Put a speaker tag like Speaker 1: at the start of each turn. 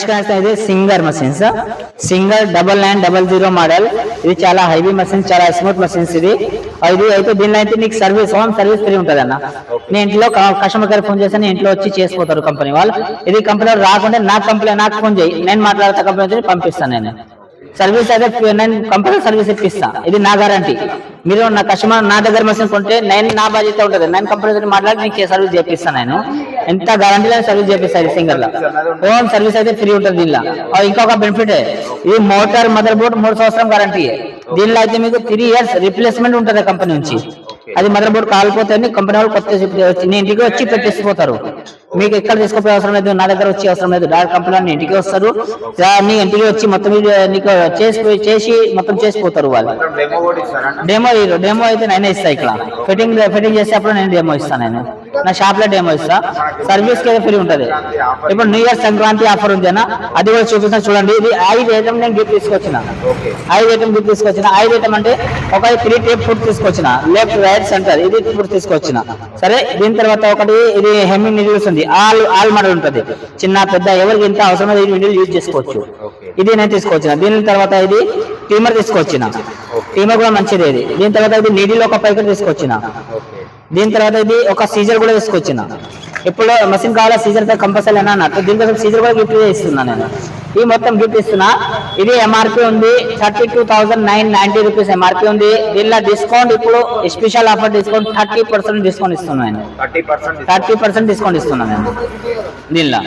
Speaker 1: Next connect Singer machines Singer double nine double zero model ఇది చాలా heavy machines చాలా smooth machines ఇది. ఇది అయితే దీనిలో అయితే నీకు సర్వీస్ హోమ్ సర్వీస్ ఫ్రీ ఉంటుంది అన్న నేను ఇంట్లో కస్టమర్ కేర్ ఫోన్ చేస్తే నేను ఇంట్లో వచ్చి చేసిపోతారు కంపెనీ వాళ్ళు. ఇది కంపెనీ రాకుండా నా కంపెనీ నాకు ఫోన్ చేయి. నేను మాట్లాడతా కంపెనీ పంపిస్తాను నేను. సర్వీస్ అయితే నేను కంపెనీ సర్వీస్ ఇప్పిస్తా. ఇది నా గ్యారంటీ మీరు నా కస్టమర్ నా దగ్గర మెసేజ్ కొంటే నేను నా బాధ్యత ఉంటుంది. నేను కంపెనీ మాట్లాడి మీకు సర్వీస్ చేపిస్తాను నేను. ఎంత గ్యారంటీ లేని సర్వీస్ చేపిస్తాను సింగర్లో? హోమ్ సర్వీస్ అయితే ఫ్రీ ఉంటుంది దీనిలో. ఇంకొక బెనిఫిట్ ఇది మోటార్ మదర్ బోర్డ్ మూడు సంవత్సరం గ్యారంటీ దీనిలో అయితే మీకు త్రీ ఇయర్స్ రిప్లేస్మెంట్ ఉంటుంది కంపెనీ నుంచి. అది మదర్ బోర్డ్ కాలిపోతే కంపెనీ వాళ్ళు కొత్త వచ్చి నీ ఇంటికి వచ్చి పెట్టేసిపోతారు. మీకు ఎక్కడ తీసుకుపోయే అవసరం లేదు నా దగ్గర వచ్చే అవసరం లేదు. డైరెక్ట్ కంపెనీ వాళ్ళు ఇంటికి వస్తారు. నీ ఇంటికి వచ్చి మొత్తం నీకు చేసి చేసి మొత్తం చేసిపోతారు వాళ్ళు.
Speaker 2: డెమో
Speaker 1: డెమో డెమో అయితే నేనే ఇస్తా ఇక్కడ. ఫిట్టింగ్ ఫిట్టింగ్ చేసేటప్పుడు నేను డెమో ఇస్తాను నేను. నా షాప్లో డెమో ఇస్తా. సర్వీస్కి ఫ్రీ ఉంటది. ఇప్పుడు న్యూ ఇయర్ సంక్రాంతి ఆఫర్ ఉంది అన్న అది కూడా చూపిస్తాను చూడండి. ఇది ఐదు ఐటమ్ నేను గిఫ్ట్ తీసుకొచ్చిన. ఐదు ఐటమ్ గిఫ్ట్ తీసుకొచ్చిన. ఐదు ఐటమ్ అంటే ఒక త్రీ టైప్ ఫుడ్ తీసుకొచ్చిన. లెఫ్ట్ రైట్ సెంటర్ ఇది ఫుడ్ తీసుకొచ్చిన. సరే దీని తర్వాత ఒకటి ఇది హెమ్మింగ్ నీడిల్స్ ఉంది. ఆల్ ఆల్ మోడల్ ఉంటుంది. చిన్న పెద్ద ఎవరికి ఎంత అవసరమో ఈ నీడిల్ యూజ్ చేసుకోవచ్చు. ఇది నేను తీసుకొచ్చిన. దీని తర్వాత ఇది టీమర్ తీసుకొచ్చిన. టీమర్ కూడా మంచిది ఇది. దీని తర్వాత ఇది నీడిల్ ఒక ప్యాకెట్ తీసుకొచ్చిన. దీని తర్వాత ఇది ఒక సీజర్ కూడా తీసుకొచ్చిన. ఇప్పుడు మషిన్ కావాలా సీజర్తో కంపల్సరీ అని అన్నట్టు దీనికోసం సీజర్ కూడా గిఫ్ట్ ఇస్తున్నా నేను. ఈ మొత్తం గిఫ్ట్ ఇస్తున్నా. ఇది ఎంఆర్పి ఉంది. Thirty two thousand nine ninety rupees MRP ఉంది. దీనిలో డిస్కౌంట్ ఇప్పుడు special offer discount thirty percent discount ఇస్తున్నాను నేను.
Speaker 2: Thirty percent
Speaker 1: thirty percent discount ఇస్తున్నాను నేను. దీనిలో.